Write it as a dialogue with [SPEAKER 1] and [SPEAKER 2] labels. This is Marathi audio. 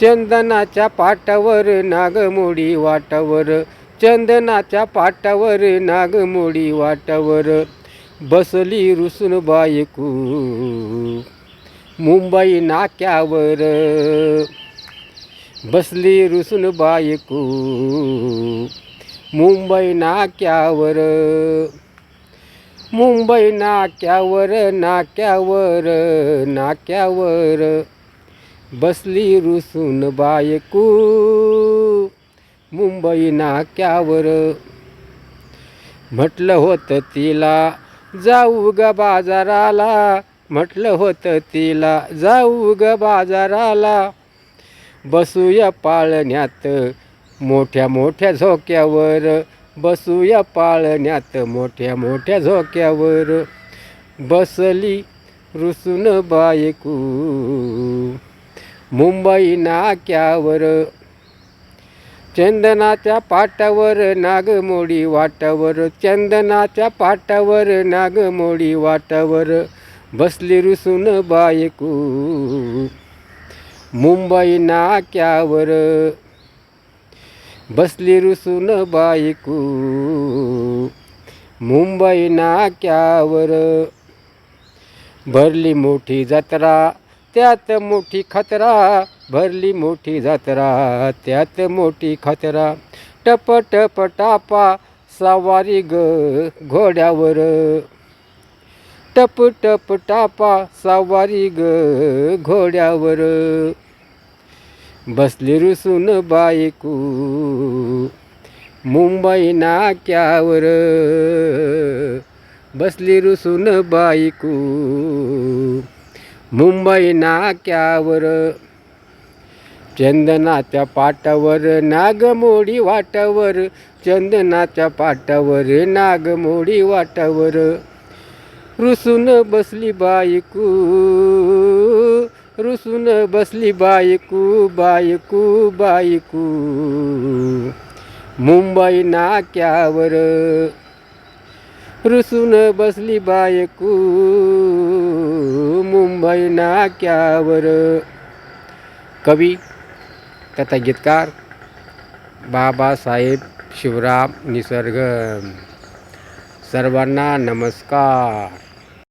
[SPEAKER 1] चंदनाच्या पाटावर नागमोडी वाटावर चंदनाच्या पाटावर नागमोडी वाटावर बसली रुसून बायकू मुंबई नाक्यावर. बसली रुसून बायकू मुंबई नाक्यावर. मुंबई नाक्यावर नाक्यावर नाक्यावर. बसली रुसून बायकू मुंबई नाक्यावर. म्हटलं होतं तिला जाऊ ग बाजाराला. म्हटलं होतं तिला जाऊ ग बाजाराला. बसूया पाळण्यात मोठ्या मोठ्या झोक्यावर. बसूया पाळण्यात मोठ्या मोठ्या झोक्यावर. बसली रुसून बायकू. मुंबई नाक्यावर. चंदनाच्या पाटावर नागमोडी वाटावर. चंदनाच्या पाटावर नागमोडी वाटावर. बसली रुसून बायकू. मुंबई नाक्यावर. बसली रुसून बायकू. मुंबई नाक्यावर. भरली मोठी जत्रा त्यात मोठी खतरा. भरली मोठी जत्रा त्यात मोठी खतरा. टप टप टापा सवारी ग घोड्यावर. टप टप टापा सवारी ग घोड्यावर. बसली रुसून बायकू. मुंबई नाक्यावर बसली रुसून बायकू. मुंबई नाक्यावर चंदनाच्या पाटावर नागमोडी वाटावर चंदनाच्या पाटावर नागमोडी वाटावर. रुसून बसली बायकू. रुसून बसली बायकू बायकू बायकू. मुंबई नाक्यावर. रुसून बसली बायकू मुंबई नाक्यावर. कवी कथा गीतकार बाबासाहेब शिवराम निसर्ग सर्वांना नमस्कार.